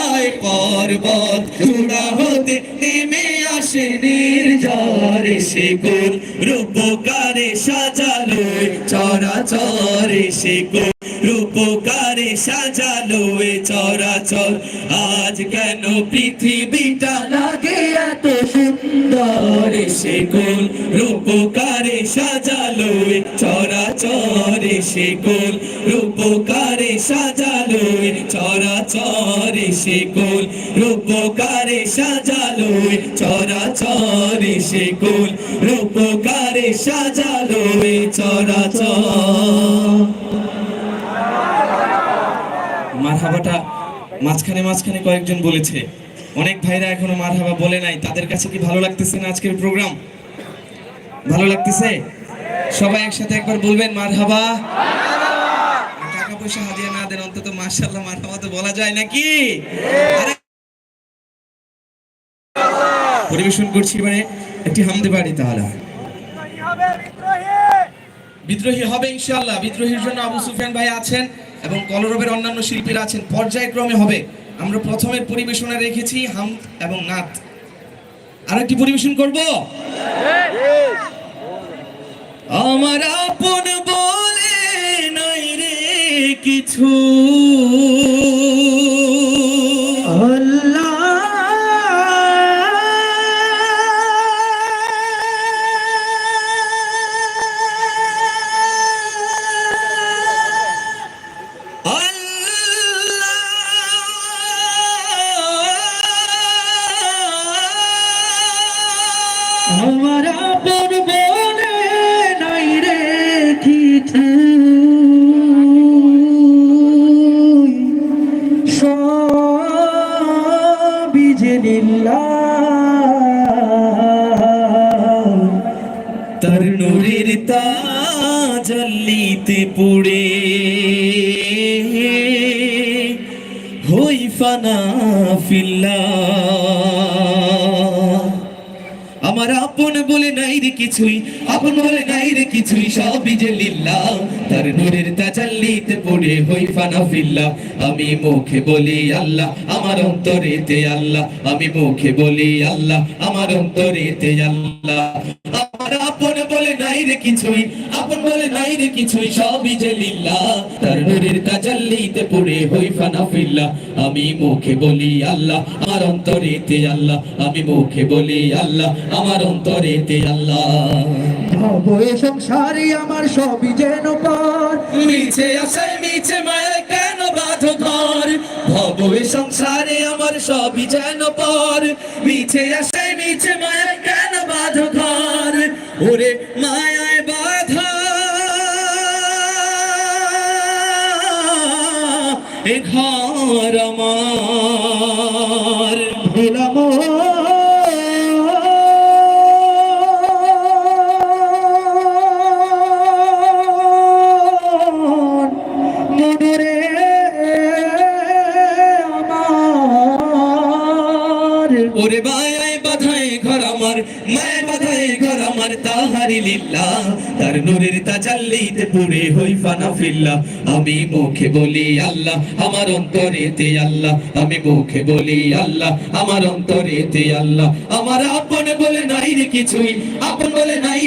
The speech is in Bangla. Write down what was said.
যায় পর্বত। চূড়া হতে নেমে আসে সে রূপকারে সাজালো চরাচর সে রূপকারে সাজালো চরাচর। আজ কেন পৃথিবীটা লাগে এত সুন্দর রূপকারে সাজালো চরা চরাচরে সে রূপকারে সাজালো এ চরাচরে সে কোন রূপকারে সাজালো এ চরাচরে সে রূপকারে সাজালো চরাচর। মারহাবাটা মাঝখানে মাঝখানে কয়েকজন বলেছে, অনেক ভাইরা এখনও মারহাবা বলে নাই, তাদের কাছে কি ভালো লাগতেছে না আজকের প্রোগ্রাম? ভালো লাগতেছে? সবাই একসাথে একবার বলবেন মারহাবা। টাকা পয়সা হাদিয়া না দেন, অন্তত মাশাআল্লাহ মারহাবা তো বলা যায় নাকি? পরিবেশন করছি মানে একটি হামদে বাড়ি তাহলে। বিদ্রোহী হবে ইনশাল্লাহ বিদ্রোহীর জন্য আবু সুফিয়ান ভাই আছেন এবং কলরবের অন্যান্য শিল্পীরা আছেন। পর্যায়ক্রমে হবে। আমরা প্রথমের পরিবেশনা রেখেছি হাম এবং নাত। আরেকটি পরিবেশন করব? আমার আপন বলে নাই রে কিছু। লিল্লাহ তার নূরের তাজল্লিতে পুড়ে হই ফানা ফিল্লা আমার আপন বলে নাই রে কিছুই, আপন বলে নাই রে কিছুই, সবই যে লিল্লা তার নূরের তাজাল্লিতে পড়ে হই ফানা ফিল্লা আমি মুখে বলি আল্লাহ, আমার অন্তরেতে আল্লাহ। আমি মুখে বলি আল্লাহ, আমার অন্তরেতে আল্লাহ। আমার আপন বলে নাই রে কিছুই আপন বলে নাই রে কিছুই সবই যে লিল্লাহ তার নূরের তাজাল্লিতে পড়ে হই ফানা ফিল্লা আমি মুখে বলি আল্লাহ আমার অন্তরেতে আল্লাহ। আমি মুখে বলি আল্লাহ আমার অন্তরেতে আল্লাহ। ভাব সংসারে আমার সবই যেন পার। মিছে আশায় মিছে মায়া কেন বাঁধো ঘর? ভবে সংসারে আমার সবই যেন পর। মিছে আশায় মিছে মায়া কেন বাঁধো ঘর? ওরে মায়ায় বাধা। এ ঘর আমার। আমার। ওরে মায়ায় বাধায় আমার তাহারি লিল্লা তার নূরের তাজাল্লিতে পুরে হই ফানা ফিল্লা। আমি মুখে বলি আল্লাহ, আমার অন্তরেতে আল্লাহ। আমি মুখে বলি আল্লাহ, আমার অন্তরেতে আল্লাহ। আমার আপন বলে নাই রে কিছুই, আপন বলে নাই